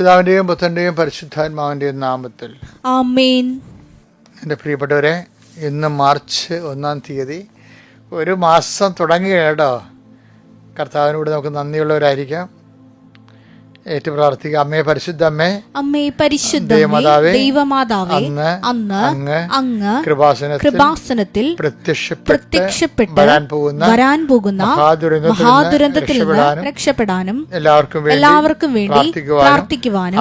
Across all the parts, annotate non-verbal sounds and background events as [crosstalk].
പിതാവിന്റെയും പുത്രന്റെയും പരിശുദ്ധാത്മാവിന്റെയും നാമത്തിൽ. എന്റെ പ്രിയപ്പെട്ടവരെ ഇന്ന് മാർച്ച് ഒന്നാം തീയതി ഒരു മാസം തുടങ്ങുകയാണ് കേട്ടോ. കർത്താവിനോട് നമുക്ക് നന്ദിയുള്ളവരായിരിക്കാം. ഏറ്റു പ്രാർത്ഥിക്കുക അമ്മേ പരിശുദ്ധ അമ്മേ അമ്മേ പരിശുദ്ധ ദൈവമാതാവേ, ദൈവമാതാവേ അന്ന് അന്ന് അങ്ങ് കൃപാസനത്തിൽ കൃപാസനത്തിൽ പ്രത്യക്ഷപ്പെട്ട് വരാൻ പോകുന്ന വരാൻ പോകുന്ന മഹാദുരന്തത്തിൽ നിന്ന് രക്ഷപ്പെടാനും എല്ലാവർക്കും വേണ്ടി എല്ലാവർക്കും വേണ്ടി പ്രാർത്ഥിക്കുവാനും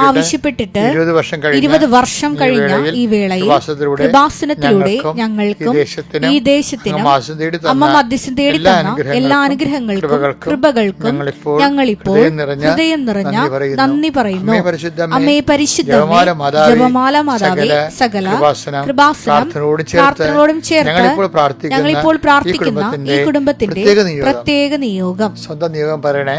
ആവശ്യപ്പെട്ടിട്ട് ഇരുപത് വർഷം കഴിഞ്ഞ ഇരുപത് വർഷം കഴിഞ്ഞ ഈ വേളയിൽ കൃപാസനത്തിലൂടെ ഞങ്ങൾക്കും ഈ ദേശത്തിനും അമ്മ മധ്യസ്ഥം തേടി തന്ന എല്ലാ അനുഗ്രഹങ്ങൾക്കും കൃപകൾക്കും ഞങ്ങളിപ്പോൾ ഹൃദയം നിറഞ്ഞ നന്ദി പറയുന്നു. അമ്മേ പരിശുദ്ധ ജപമാല മാതാവേ, സകല കൃപാസനോടും കൃപാസനം, കൃപാസനം പ്രാർത്ഥനയോടും ചേർത്ത് ഞങ്ങളിപ്പോൾ പ്രാർത്ഥിക്കുന്ന ഈ കുടുംബത്തിന്റെ. പ്രത്യേക നിയോഗം സ്വന്തം നിയോഗം പറയണേ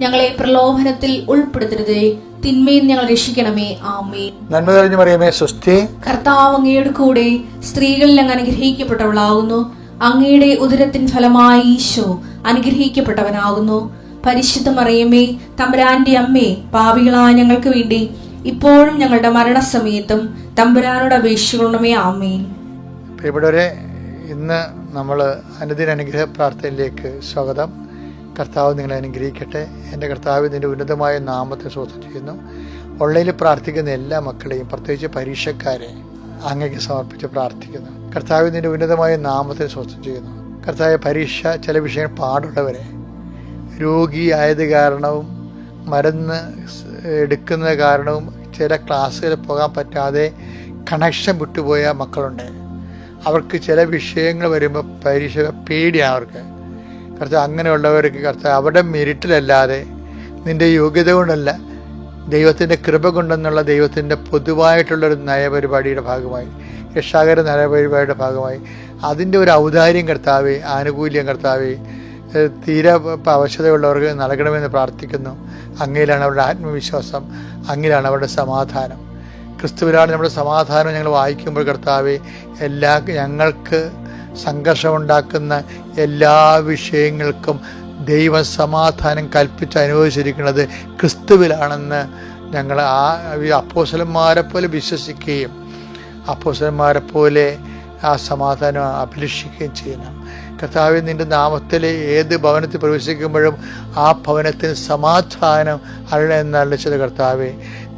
ഞങ്ങളെ പ്രലോഭനത്തിൽ ഉൾപ്പെടുത്തരുതേ. തിന്മയിൽ ഞങ്ങൾ രക്ഷിക്കണമേ. ആമേ നന്മ തെളിഞ്ഞു പറയുമേ സ്വസ്തി. കർത്താവ് അങ്ങയുടെ കൂടെ സ്ത്രീകളിൽ അങ്ങ് അനുഗ്രഹിക്കപ്പെട്ടവളാകുന്നു. അങ്ങയുടെ ഉദരത്തിൻ ഫലമായി ഈശോ അനുഗ്രഹിക്കപ്പെട്ടവനാകുന്നു. പരിശുദ്ധ മറിയമ്മേ തമ്പുരാന്റെ അമ്മേ പാപികളായ ഞങ്ങൾക്ക് വേണ്ടി ഇപ്പോഴും ഞങ്ങളുടെ മരണസമയത്തും തമ്പുരാനോട് അപേക്ഷിക്കണമേ. ആമേൻ. പ്രിയപ്പെട്ടവരെ ഇന്ന് നമ്മൾ അനുദിന അനുഗ്രഹ പ്രാർത്ഥനയിലേക്ക് സ്വാഗതം. കർത്താവ് നിങ്ങളെ അനുഗ്രഹിക്കട്ടെ. എന്റെ കർത്താവ് നിന്റെ ഉന്നതമായ നാമത്തെ സ്വസ്ഥം ചെയ്യുന്നു. ഓൺലൈനിൽ പ്രാർത്ഥിക്കുന്ന എല്ലാ മക്കളെയും പ്രത്യേകിച്ച് പരീക്ഷക്കാരെ അങ്ങേക്ക് സമർപ്പിച്ച് പ്രാർത്ഥിക്കുന്നു. കർത്താവ് നിന്റെ ഉന്നതമായ നാമത്തെ സ്വസ്ഥം ചെയ്യുന്നു. കർത്താവ് പരീക്ഷ ചില വിഷയങ്ങൾ പാടുള്ളവരെ രോഗിയായത് കാരണവും മരുന്ന് എടുക്കുന്ന കാരണവും ചില ക്ലാസ്സുകളിൽ പോകാൻ പറ്റാതെ കണക്ഷൻ വിട്ടുപോയ മക്കളുണ്ട്. അവർക്ക് ചില വിഷയങ്ങൾ വരുമ്പോൾ പരീക്ഷ പേടിയാണ് അവർക്ക്. കർത്താവ് അങ്ങനെയുള്ളവർക്ക് കർത്താവ് അവരുടെ മെരിറ്റിലല്ലാതെ നിന്റെ യോഗ്യത കൊണ്ടല്ല ദൈവത്തിന്റെ കൃപ കൊണ്ടെന്നുള്ള ദൈവത്തിന്റെ പൊതുവായിട്ടുള്ളൊരു നയപരിപാടിയുടെ ഭാഗമായി രക്ഷാകര നയപരിപാടിയുടെ ഭാഗമായി. അതിന്റെ ഒരു ഔദാര്യം കർത്താവേ ആനുകൂല്യം കർത്താവേ തീരെ അവശതയുള്ളവർക്ക് നൽകണമെന്ന് പ്രാർത്ഥിക്കുന്നു. അങ്ങയിലാണ് അവരുടെ ആത്മവിശ്വാസം അങ്ങിലാണ് അവരുടെ സമാധാനം. ക്രിസ്തുവിലാണ് നമ്മുടെ സമാധാനം ഞങ്ങൾ വായിക്കുമ്പോൾ കർത്താവേ എല്ലാ ഞങ്ങൾക്ക് സംഘർഷമുണ്ടാക്കുന്ന എല്ലാ വിഷയങ്ങൾക്കും ദൈവം സമാധാനം കൽപ്പിച്ച് അനുഭവിച്ചിരിക്കുന്നത് ക്രിസ്തുവിലാണെന്ന് ഞങ്ങൾ ആ അപ്പോസലന്മാരെ പോലെ വിശ്വസിക്കുകയും അപ്പോസലന്മാരെ പോലെ ആ സമാധാനം അഭിലഷിക്കുകയും ചെയ്യണം കർത്താവ് നിന്റെ നാമത്തിൽ ഏത് ഭവനത്തിൽ പ്രവേശിക്കുമ്പോഴും ആ ഭവനത്തിന് സമാധാനം അരുള എന്നറിയിച്ചത് കർത്താവെ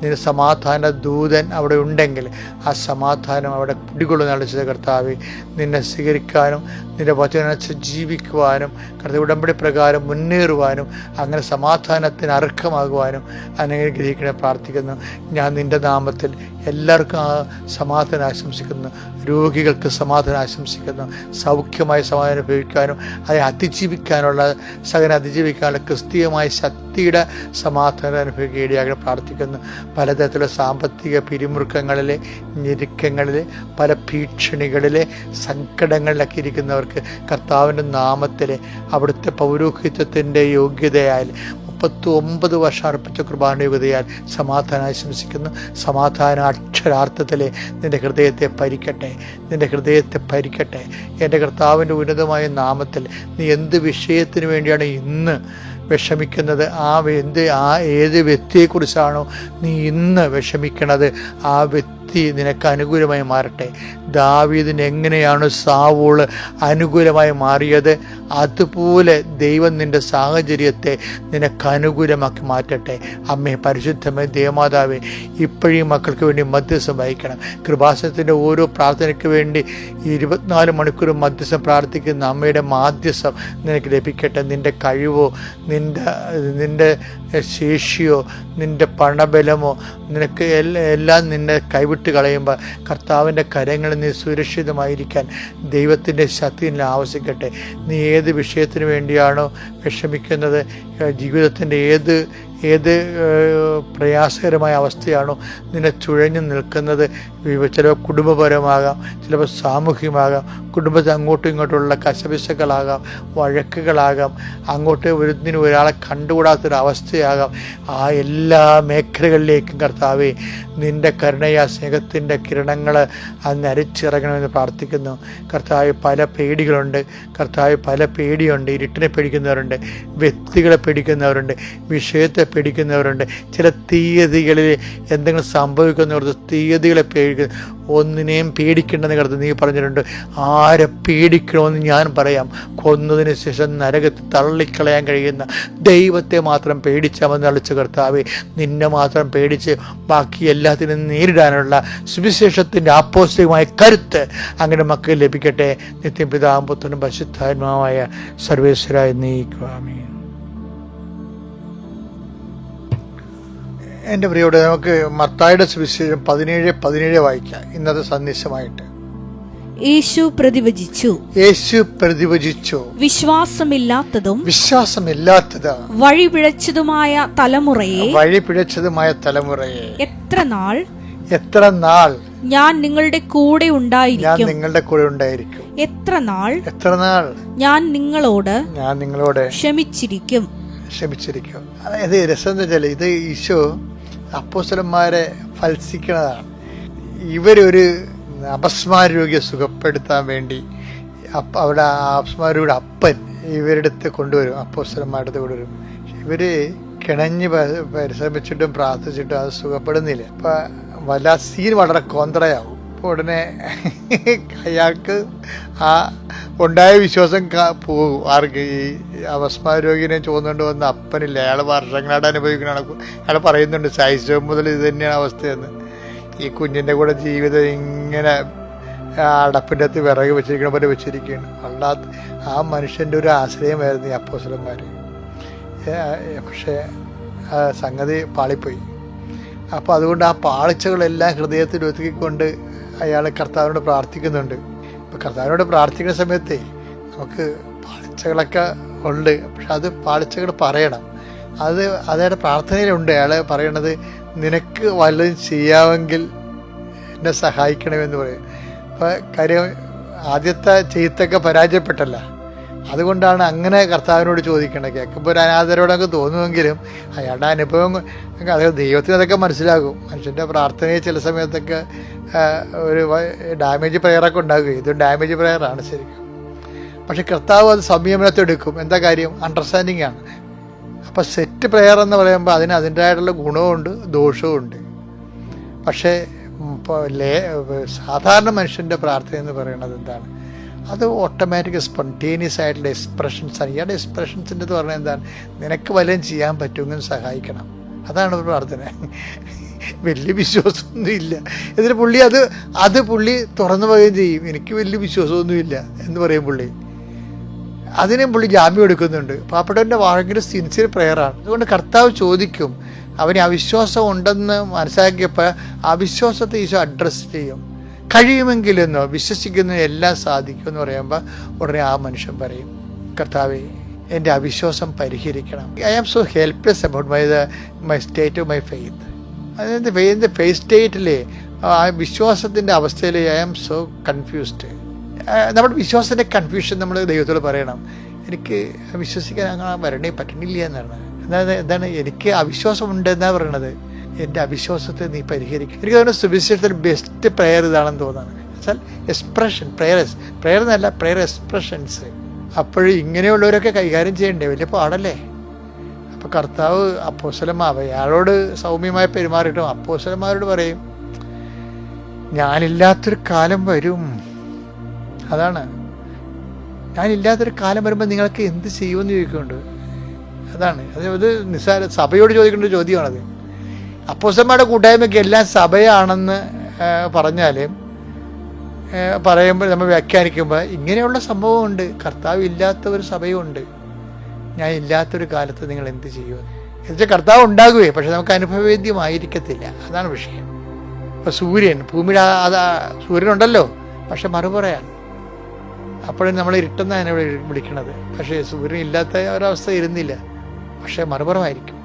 നിന്റെ സമാധാന ദൂതൻ അവിടെ ഉണ്ടെങ്കിൽ ആ സമാധാനം അവിടെ പിടികൊള്ളുന്ന അളിച്ചത് കർത്താവെ നിന്നെ സ്വീകരിക്കാനും നിന്റെ വചനച്ച് ജീവിക്കുവാനും കർത്താവ് ഉടമ്പടി പ്രകാരം മുന്നേറുവാനും അങ്ങനെ സമാധാനത്തിന് അർഹമാകുവാനും അനുഗ്രഹിക്കണേ പ്രാർത്ഥിക്കുന്നു. ഞാൻ നിന്റെ നാമത്തിൽ എല്ലാവർക്കും ആ സമാധാനം ആശംസിക്കുന്നു. രോഗികൾക്ക് സമാധാനം ആശംസിക്കുന്നു. സൗഖ്യമായ സമാധാനം അനുഭവിക്കാനും അതിനെ അതിജീവിക്കാനുള്ള സകല അതിജീവിക്കാനുള്ള ക്രിസ്തീയമായ ശക്തിയുടെ സമാധാനം അനുഭവിക്കുക ഇടയാകെ പ്രാർത്ഥിക്കുന്നു. പലതരത്തിലുള്ള സാമ്പത്തിക പിരിമുറുക്കങ്ങളിൽ ഞെരുക്കങ്ങളിലെ പല ഭീഷണികളിലെ സങ്കടങ്ങളിലൊക്കെ ഇരിക്കുന്നവർക്ക് കർത്താവിന്റെ നാമത്തിൽ അവിടുത്തെ പൗരോഹിത്വത്തിന്റെ യോഗ്യതയാൽ മുപ്പത്തി ഒമ്പത് വർഷം അർപ്പിച്ച കൃപാനുയോഗതയാൽ സമാധാനം ആശംസിക്കുന്നു. സമാധാന അക്ഷരാർത്ഥത്തിലെ നിന്റെ ഹൃദയത്തെ പരിക്കട്ടെ നിന്റെ ഹൃദയത്തെ പരിക്കട്ടെ എന്റെ കർത്താവിന്റെ ഉന്നതമായ നാമത്തിൽ നീ എന്ത് വിഷയത്തിന് വേണ്ടിയാണ് ഇന്ന് വിഷമിക്കുന്നത്. ആ എന്ത് ആ ഏത് വ്യക്തിയെക്കുറിച്ചാണോ നീ ഇന്ന് വിഷമിക്കണത്? ആ വ്യക്തി നിനക്ക് അനുകൂലമായി മാറട്ടെ. ദാവീദിന് എങ്ങനെയാണ് സാവൂൾ അനുകൂലമായി മാറിയത്? അതുപോലെ ദൈവം നിന്റെ സാഹചര്യത്തെ നിനക്ക് അനുകൂലമാക്കി മാറ്റട്ടെ. അമ്മേ പരിശുദ്ധമേ ദേവമാതാവേ ഇപ്പോഴും മക്കൾക്ക് വേണ്ടി മധ്യസ്ഥം വഹിക്കണം. കൃപാസനത്തിന്റെ ഓരോ പ്രാർത്ഥനയ്ക്ക് വേണ്ടി ഇരുപത്തിനാല് മണിക്കൂർ മധ്യസ്ഥം പ്രാർത്ഥിക്കുന്ന അമ്മയുടെ മാധ്യസ്ഥം നിനക്ക് ലഭിക്കട്ടെ. നിന്റെ കഴിവോ നിന്റെ നിന്റെ ശേഷിയോ നിന്റെ പണബലമോ നിനക്ക് എല്ലാം നിന്നെ കൈവിട്ട് കളയുമ്പോൾ കർത്താവിന്റെ കരങ്ങളിൽ നീ സുരക്ഷിതമായിരിക്കാൻ ദൈവത്തിന്റെ ശക്തി നിന്നെ ആവശ്യിക്കട്ടെ. നീ ഏത് വിഷയത്തിന് വേണ്ടിയാണോ വിഷമിക്കുന്നത് ജീവിതത്തിന്റെ ഏത് ഏത് പ്രയാസകരമായ അവസ്ഥയാണോ നിന്നെ ചുഴഞ്ഞു നിൽക്കുന്നത്. ചിലപ്പോൾ കുടുംബപരമാകാം ചിലപ്പോൾ സാമൂഹ്യമാകാം കുടുംബത്തിൽ അങ്ങോട്ടും ഇങ്ങോട്ടുള്ള കശപിശകളാകാം വഴക്കുകളാകാം അങ്ങോട്ട് ഒരുത്തിന് ഒരാളെ കണ്ടുകൂടാത്തൊരവസ്ഥയാകാം. ആ എല്ലാ മേഖലകളിലേക്കും കർത്താവേ നിന്റെ കരുണയാ സ്നേഹത്തിന്റെ കിരണങ്ങൾ അന്ന് അരിച്ചിറങ്ങണമെന്ന് പ്രാർത്ഥിക്കുന്നു. കർത്താവ് പല പേടികളുണ്ട്. കർത്താവ് പല പേടിയുണ്ട്. ഇരുട്ടിനെ പേടിക്കുന്നവരുണ്ട്. വ്യക്തികളെ പേടിക്കുന്നവരുണ്ട് വിഷയത്തെ പേടിക്കുന്നവരുണ്ട് ചില തീയതികളിൽ എന്തെങ്കിലും സംഭവിക്കുന്നവർക്ക് തീയതികളെ പേടിക്കുന്ന ഒന്നിനെയും പേടിക്കേണ്ടെന്ന് കരുത് നീ പറഞ്ഞിട്ടുണ്ട്. ആരെ പേടിക്കണമെന്ന് ഞാൻ പറയാം. കൊന്നതിന് ശേഷം നരകത്തിൽ തള്ളിക്കളയാൻ കഴിയുന്ന ദൈവത്തെ മാത്രം പേടിച്ചാൽ മതി അളിച്ച് കർത്താവെ. നിന്നെ മാത്രം പേടിച്ച് ബാക്കി എല്ലാത്തിനും നേരിടാനുള്ള സുവിശേഷത്തിന്റെ ആപ്പോസ്തികമായ കരുത്ത് അങ്ങനെ മക്കൾ ലഭിക്കട്ടെ. നിത്യം പിതാവും പുത്രനും പരിശുദ്ധാത്മാവായ സർവേശ്വരായി നീക്കുവാമേ എന്റെ പ്രിയോടെ നമുക്ക് മത്തായുടെ സുവിശേഷം പതിനേഴ് പതിനേഴ് വായിക്കാം. ഇന്നത്തെ സന്ദേശമായിട്ട്. യേശു പ്രതിവചിച്ചു. യേശു പ്രതിവചിച്ചു. വിശ്വാസമില്ലാത്തതും വിശ്വാസമില്ലാത്തത്. വഴിപിഴച്ചതുമായ തലമുറയെ വഴിപിഴച്ചതുമായ തലമുറയെ. എത്ര നാൾ എത്ര നാൾ ഞാൻ നിങ്ങളുടെ കൂടെ ഉണ്ടായിരിക്കും. നിങ്ങളുടെ കൂടെ ഉണ്ടായിരിക്കും. എത്ര നാൾ? എത്ര നാൾ? ഞാൻ നിങ്ങളോട് ഞാൻ നിങ്ങളോട് ക്ഷമിച്ചിരിക്കും. ക്ഷമിച്ചിരിക്കും. അതായത് രസം എന്ന് വെച്ചാൽ ഇത് ഈശോ അപ്പോസ്തലന്മാരെ ഫൽസിക്കണതാണ് ഇവരൊരു അപസ്മാര രോഗിയെ സുഖപ്പെടുത്താൻ വേണ്ടി അവിടെ അപസ്മാരുടെ അപ്പൻ ഇവരുടെ അടുത്ത് കൊണ്ടുവരും അപ്പോസ്തലന്മാരുടെ അടുത്ത് കൊണ്ടുവരും. ഇവർ കിണഞ്ഞ് പരിശ്രമിച്ചിട്ടും പ്രാർത്ഥിച്ചിട്ടും അത് സുഖപ്പെടുന്നില്ല. അപ്പൊ വല്ല സീൻ വളരെ കോന്തടയാവും ഉടനെ അയാൾക്ക് ആ ഉണ്ടായ വിശ്വാസം പോകും. ആർക്ക് ഈ അവസ്മാ രോഗിനെ ചോദിച്ചുകൊണ്ട് വന്ന അപ്പനില്ല. അയാൾ വർഷങ്ങളായിട്ട് അനുഭവിക്കുന്നതാണ് അയാൾ പറയുന്നുണ്ട് ശൈശവം മുതൽ ഇത് തന്നെയാണ് അവസ്ഥയെന്ന്. ഈ കുഞ്ഞിന്റെ കൂടെ ജീവിതം ഇങ്ങനെ അടപ്പിന്റെ അകത്ത് വിറക് വെച്ചിരിക്കണ പോലെ വെച്ചിരിക്കുകയാണ്. അല്ലാത്ത ആ മനുഷ്യന്റെ ഒരു ആശ്രയമായിരുന്നു ഈ അപ്പോസലന്മാർ പക്ഷേ സംഗതി പാളിപ്പോയി. അപ്പോൾ അതുകൊണ്ട് ആ പാളിച്ചകളെല്ലാം ഹൃദയത്തിൽ ഒതുക്കിക്കൊണ്ട് അയാൾ കർത്താവിനോട് പ്രാർത്ഥിക്കുന്നുണ്ട്. അപ്പോൾ കർത്താവിനോട് പ്രാർത്ഥിക്കുന്ന സമയത്തെ നമുക്ക് പാളിച്ചകളൊക്കെ ഉണ്ട്. പക്ഷെ അത് പാളിച്ചകൾ പറയണം. അത് അതായത് പ്രാർത്ഥനയിലുണ്ട്. അയാൾ പറയണത് നിനക്ക് വല്ലതും ചെയ്യാമെങ്കിൽ എന്നെ സഹായിക്കണമെന്ന് പറയും. അപ്പോൾ കാര്യം ആദ്യത്തെ ചെയ്ത്തൊക്കെ പരാജയപ്പെട്ടല്ല. അതുകൊണ്ടാണ് അങ്ങനെ കർത്താവിനോട് ചോദിക്കേണ്ടത് കേൾക്കുമ്പോൾ ഒരു അനാഥരോടൊക്കെ തോന്നുമെങ്കിലും അയാളുടെ അനുഭവം അതായത് ദൈവത്തിന് അതൊക്കെ മനസ്സിലാകും. മനുഷ്യന്റെ പ്രാർത്ഥനയെ ചില സമയത്തൊക്കെ ഒരു ഡാമേജ് പ്രയറൊക്കെ ഉണ്ടാകും. ഇത് ഡാമേജ് പ്രയറാണ് ശരിക്കും. പക്ഷെ കർത്താവ് അത് സംയമനത്തെടുക്കും എന്താ കാര്യം? അണ്ടർസ്റ്റാൻഡിങ് ആണ്. അപ്പം സെറ്റ് പ്രെയർ എന്ന് പറയുമ്പോൾ അതിന് അതിന്റെതായിട്ടുള്ള ഗുണവുമുണ്ട് ദോഷവുമുണ്ട്. പക്ഷേ ലേ സാധാരണ മനുഷ്യന്റെ പ്രാർത്ഥന എന്ന് പറയുന്നത് എന്താണ്? അത് ഓട്ടോമാറ്റിക് സ്പോണ്ടേനിയസ് ആയിട്ടുള്ള എക്സ്പ്രഷൻസ് ആണ്. ഇയാളുടെ എക്സ്പ്രഷൻസിന്റെ എന്ന് പറഞ്ഞാൽ എന്താണ്? നിനക്ക് വല്ലതും ചെയ്യാൻ പറ്റുമെങ്കിൽ സഹായിക്കണം. അതാണ് ഒരു പ്രാർത്ഥന. വലിയ വിശ്വാസമൊന്നും ഇല്ല. എന്നിട്ട് പുള്ളി അത് അത് പുള്ളി തുറന്നു പറയുകയും ചെയ്യും. എനിക്ക് വലിയ വിശ്വാസമൊന്നുമില്ല എന്ന് പറയും പുള്ളി. അതിനും പുള്ളി ജാമ്യം എടുക്കുന്നുണ്ട്. പാപ്പട്ടന്റെ ഭയങ്കര സിൻസിയർ പ്രെയറാണ് അതുകൊണ്ട് കർത്താവ് ചോദിക്കും അവന് അവിശ്വാസം ഉണ്ടെന്ന് മനസ്സിലാക്കിയപ്പോൾ അവിശ്വാസത്തെ ഈശോ അഡ്രസ്സ് ചെയ്യും. കഴിയുമെങ്കിലെന്നോ വിശ്വസിക്കുന്ന എല്ലാം സാധിക്കും എന്ന് പറയുമ്പോൾ ഉടനെ ആ മനുഷ്യൻ പറയും കർത്താവെ എന്റെ അവിശ്വാസം പരിഹരിക്കണം. I am so helpless about my my state of my faith അതായത് എന്റെ ഫെയ്ത്ത് സ്റ്റേറ്റിലെ ആ വിശ്വാസത്തിന്റെ അവസ്ഥയിൽ ഐ ആം സോ കൺഫ്യൂസ്ഡ് നമ്മുടെ വിശ്വാസത്തിന്റെ കൺഫ്യൂഷൻ നമ്മൾ ദൈവത്തോട് പറയണം. എനിക്ക് വിശ്വസിക്കാൻ അങ്ങനെ വരണേ പറ്റണില്ല എന്നാണ്. അതായത് എന്താണ് എനിക്ക് അവിശ്വാസം ഉണ്ട് എന്നാണ് പറയണത്? എന്റെ അവിശ്വാസത്തെ നീ പരിഹരിക്കും. എനിക്ക് തോന്നുന്നു സുവിശേഷത്തിൽ ബെസ്റ്റ് പ്രെയർ ഇതാണെന്ന് തോന്നുന്നു. വെച്ചാൽ എക്സ്പ്രഷൻ പ്രയർസ് പ്രെയർ എന്നല്ല പ്രെയർ എക്സ്പ്രഷൻസ് അപ്പോഴും ഇങ്ങനെയുള്ളവരൊക്കെ കൈകാര്യം ചെയ്യണ്ടേ? വലിയ പാടല്ലേ? അപ്പോൾ കർത്താവ് അപ്പോസലമാവ അയാളോട് സൗമ്യമായി പെരുമാറിയിട്ടും അപ്പോസലന്മാരോട് പറയും ഞാനില്ലാത്തൊരു കാലം വരും. അതാണ്. ഞാനില്ലാത്തൊരു കാലം വരുമ്പോൾ നിങ്ങൾക്ക് എന്ത് ചെയ്യുമെന്ന് ചോദിക്കുന്നുണ്ട്? അതാണ്. അത് നിസ്സാര സഭയോട് ചോദിക്കേണ്ട ചോദ്യമാണത്. അപ്പോസന്മാരുടെ കൂട്ടായ്മയ്ക്ക് എല്ലാം സഭയാണെന്ന് പറഞ്ഞാൽ പറയുമ്പോൾ നമ്മൾ വ്യാഖ്യാനിക്കുമ്പോൾ ഇങ്ങനെയുള്ള സംഭവമുണ്ട്. കർത്താവ് ഇല്ലാത്ത ഒരു സഭയുണ്ട്. ഞാൻ ഇല്ലാത്തൊരു കാലത്ത് നിങ്ങൾ എന്ത് ചെയ്യുമെന്ന് എന്നുവെച്ചാൽ കർത്താവ് ഉണ്ടാകുകയെ പക്ഷെ നമുക്ക് അനുഭവവേദ്യമായിരിക്കത്തില്ല. അതാണ് വിഷയം. ഇപ്പോൾ സൂര്യൻ ഭൂമിയിൽ അതാ സൂര്യനുണ്ടല്ലോ. പക്ഷെ മറുപറയാണ്. അപ്പോഴും നമ്മൾ ഇരുട്ടുന്ന അതിനെ വിളിക്കണത്. പക്ഷേ സൂര്യൻ ഇല്ലാത്ത ഒരവസ്ഥ ഇരുന്നില്ല. പക്ഷേ മറുപുറമായിരിക്കും.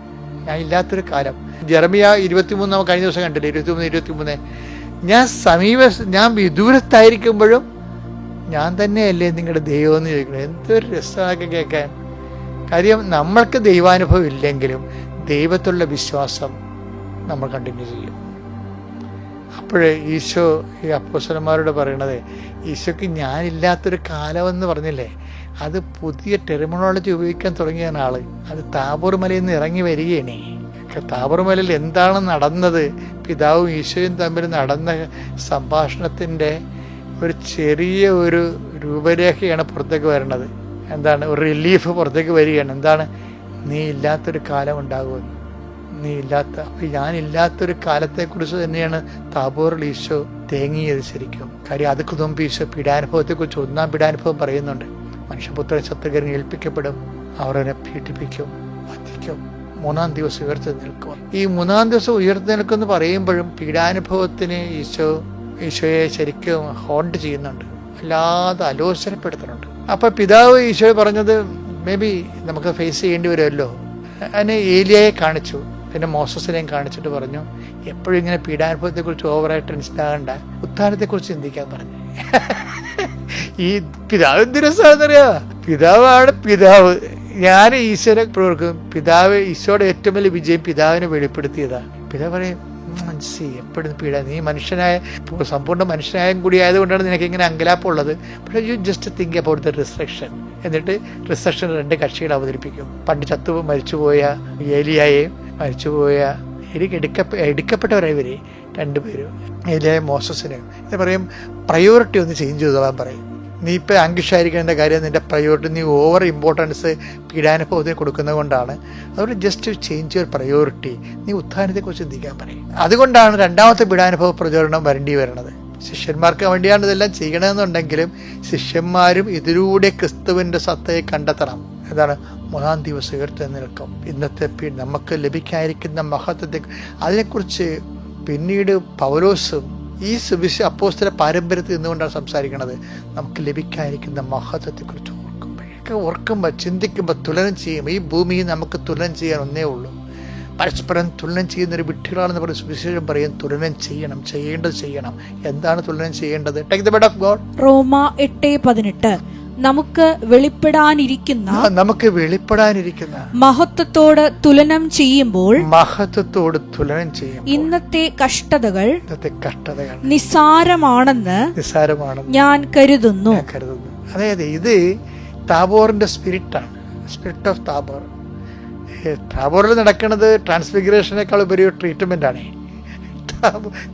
ഞാൻ ഇല്ലാത്തൊരു കാലം. ജെറമിയ ഇരുപത്തിമൂന്ന് നമുക്ക് കഴിഞ്ഞ ദിവസം കണ്ടില്ലേ? ഇരുപത്തിമൂന്ന് ഇരുപത്തിമൂന്ന്. ഞാൻ സമീപ ഞാൻ വിദൂരത്തായിരിക്കുമ്പോഴും ഞാൻ തന്നെയല്ലേ നിങ്ങളുടെ ദൈവം എന്ന് ചോദിക്കുന്നത്. എന്തൊരു രസമാക്കി കേൾക്കാൻ. കാര്യം നമ്മൾക്ക് ദൈവാനുഭവം ഇല്ലെങ്കിലും ദൈവത്തുള്ള വിശ്വാസം നമ്മൾ കണ്ടിന്യൂ ചെയ്യും. അപ്പോഴേ ഈശോ ഈ അപ്പോസലന്മാരോട് പറയണത് ഈശോയ്ക്ക് ഞാനില്ലാത്തൊരു കാലമെന്ന് പറഞ്ഞില്ലേ? അത് പുതിയ ടെർമിനോളജി ഉപയോഗിക്കാൻ തുടങ്ങിയാണ് ആൾ അത് താബൂർ മലയിൽ നിന്ന് ഇറങ്ങി വരികയാണ്. താബൂർ മലയിൽ എന്താണ് നടന്നത്? പിതാവും ഈശോയും തമ്മിൽ നടന്ന സംഭാഷണത്തിന്റെ ഒരു ചെറിയ ഒരു രൂപരേഖയാണ് പുറത്തേക്ക് വരുന്നത് എന്താണ്? ഒരു റിലീഫ് പുറത്തേക്ക് വരികയാണ്. എന്താണ്? നീ ഇല്ലാത്തൊരു കാലം ഉണ്ടാകുമെന്ന് നീ ഇല്ലാത്ത അപ്പം ഞാനില്ലാത്തൊരു കാലത്തെക്കുറിച്ച് തന്നെയാണ് താബോറിൽ ഈശോ തേങ്ങിയത് ശരിക്കും. കാര്യം അത് കുതുമ്പ് ഈശോ പീഡാനുഭവത്തെക്കുറിച്ച് ഒന്നാം പീഡാനുഭവം പറയുന്നുണ്ട്. മനുഷ്യപുത്രൻ ശത്രുകരൻ ഏൽപ്പിക്കപ്പെടും. അവർ അവനെ പീഡിപ്പിക്കും വധിക്കും. മൂന്നാം ദിവസം ഉയർത്തി നിൽക്കും. ഈ മൂന്നാം ദിവസം ഉയർത്തി നിൽക്കുമെന്ന് പറയുമ്പോഴും പീഡാനുഭവത്തിന് ഈശോ ഈശോയെ ശരിക്കും ഹോണ്ട് ചെയ്യുന്നുണ്ട്. അല്ലാതെ ആലോചനപ്പെടുത്തുന്നുണ്ട് അപ്പൊ പിതാവ് ഈശോ പറഞ്ഞത് മേ ബി നമുക്ക് ഫേസ് ചെയ്യേണ്ടി വരുമല്ലോ. അതിന് ഏലിയയെ കാണിച്ചു. പിന്നെ മോസസിനെയും കാണിച്ചിട്ട് പറഞ്ഞു എപ്പോഴും ഇങ്ങനെ പീഡാനുഭവത്തെക്കുറിച്ച് ഓവറായിട്ട് ടെൻഷൻ ആകണ്ട. ഉത്ഥാനത്തെക്കുറിച്ച് ചിന്തിക്കാൻ പറഞ്ഞു. [laughs] ഈ പിതാവ് എന്തിനു സാധനറിയാ പിതാവാണ് പിതാവ്. ഞാൻ ഈശ്വര പ്രവർക്കും പിതാവ് ഈശോയുടെ ഏറ്റവും വലിയ വിജയം പിതാവിനെ വെളിപ്പെടുത്തിയതാ പിതാവ് പറയും മനസ്സി എപ്പോഴും പീഡ. നീ മനുഷ്യനായ സമ്പൂർണ മനുഷ്യനായും കൂടി ആയതുകൊണ്ടാണ് നിനക്ക് ഇങ്ങനെ അങ്കലാപ്പുള്ളത് പക്ഷേ you just think about the restriction എന്നിട്ട് റിസ്ട്രക്ഷൻ രണ്ട് കക്ഷികൾ അവതരിപ്പിക്കും. പണ്ട് ചത്തു മരിച്ചുപോയ ഏലിയായെയും മരിച്ചുപോയ എനിക്ക് എടുക്ക എടുക്കപ്പെട്ടവരായി വരെ രണ്ടുപേരും. ഏലിയായ മോസസിനെയും. എന്ന് പറയും പ്രയോറിറ്റി ഒന്ന് ചേഞ്ച് ചെയ്തോളാൻ പറയും. നീ ഇപ്പം ആയിരിക്കേണ്ട കാര്യം നിന്റെ പ്രയോറിറ്റി നീ ഓവർ ഇമ്പോർട്ടൻസ് പീഡാനുഭവത്തിന് കൊടുക്കുന്നത് കൊണ്ടാണ്. അതുകൊണ്ട് ജസ്റ്റ് ചേഞ്ച് യുവർ പ്രയോറിറ്റി നീ ഉത്ഥാനത്തെക്കുറിച്ച് ചിന്തിക്കാൻ പറയും. അതുകൊണ്ടാണ് രണ്ടാമത്തെ പീഡാനുഭവ പ്രചോദനം വരേണ്ടി വരുന്നത്. ശിഷ്യന്മാർക്ക് വേണ്ടിയാണ് ഇതെല്ലാം ചെയ്യണമെന്നുണ്ടെങ്കിലും ശിഷ്യന്മാരും ഇതിലൂടെ ക്രിസ്തുവിന്റെ സത്തയെ കണ്ടെത്തണം. എന്താണ് മൂന്നാം ദിവസം ഉയർത്തി നിൽക്കും ഇന്നത്തെ നമുക്ക് ലഭിക്കാതിരിക്കുന്ന മഹത്വത്തെ അതിനെക്കുറിച്ച് പിന്നീട് പൗലോസും ഈ സുവിശ അപ്പോസ്തര പാരമ്പര്യത്തിൽ നിന്നുകൊണ്ടാണ് സംസാരിക്കുന്നത്. നമുക്ക് ലഭിക്കാതിരിക്കുന്ന മഹത്വത്തെക്കുറിച്ച് ഓർക്കുമ്പോഴൊക്കെ ഓർക്കുമ്പോൾ ചിന്തിക്കുമ്പോൾ തുലനം ചെയ്യും. ഈ ഭൂമിയിൽ നമുക്ക് തുലനം ചെയ്യാൻ ഒന്നേ ഉള്ളൂ. പരസ്പരം തുലനം ചെയ്യുന്ന ഒരു വിട്ടുകളാണെന്ന് പറഞ്ഞ് സുവിശേഷം പറയും തുലനം ചെയ്യണം ചെയ്യേണ്ടത് ചെയ്യണം. എന്താണ് തുലനം ചെയ്യേണ്ടത്? Take the bed of God റോമ എട്ട് പതിനെട്ട്. നമുക്ക് വെളിപ്പെടാനിരിക്കുന്ന നമുക്ക് വെളിപ്പെടാനിരിക്കുന്ന മഹത്വത്തോട് തുലനം ചെയ്യുമ്പോൾ മഹത്വത്തോട് തുലനം ചെയ്യും ഇന്നത്തെ കഷ്ടതകൾ ഇന്നത്തെ കഷ്ടതകൾ നിസാരമാണെന്ന് നിസ്സാരമാണ് ഞാൻ കരുതുന്നു. കരുതുന്നു. അതായത് ഇത് താബോറിന്റെ സ്പിരിറ്റാണ്. Spirit of Tabor. താബോറിൽ നടക്കുന്നത് ട്രാൻസ്ഫിഗറേഷനേക്കാൾ ഉപരി ട്രീറ്റ്മെന്റ് ആണ്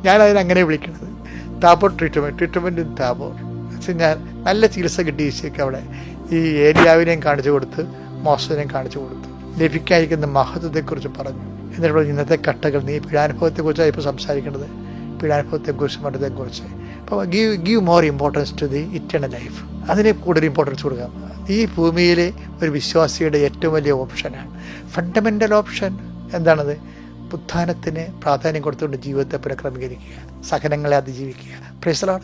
ഞാൻ അതിനെ അങ്ങനെ വിളിക്കുന്നത്. Tabor treatment treatment in Tabor. വെച്ചാൽ ഞാൻ നല്ല ചികിത്സ കിട്ടി ഈശോയ്ക്ക് അവിടെ ഈ ഏരിയാവിനെയും കാണിച്ചു കൊടുത്ത് മോശത്തിനെയും കാണിച്ചു കൊടുത്തു. ലഭിക്കാതിരിക്കുന്ന മഹത്വത്തെക്കുറിച്ച് പറഞ്ഞു. എന്നിട്ട് ഇന്നത്തെ കട്ടകൾ നീ പീഡാനുഭവത്തെക്കുറിച്ചാണ് ഇപ്പോൾ സംസാരിക്കേണ്ടത്. പീഡാനുഭവത്തെക്കുറിച്ച് മരണത്തെക്കുറിച്ച് അപ്പോൾ give give more importance to the eternal life അതിന് കൂടുതൽ ഇമ്പോർട്ടൻസ് കൊടുക്കാം. ഈ ഭൂമിയിലെ ഒരു വിശ്വാസിയുടെ ഏറ്റവും വലിയ ഓപ്ഷനാണ് ഫണ്ടമെന്റൽ ഓപ്ഷൻ എന്താണത്? ഉത്ഥാനത്തിന് പ്രാധാന്യം കൊടുത്തുകൊണ്ട് ജീവിതത്തെ പുനഃക്രമീകരിക്കുക. സഹനങ്ങളെ അതിജീവിക്കുക. പ്രൈസലാണ്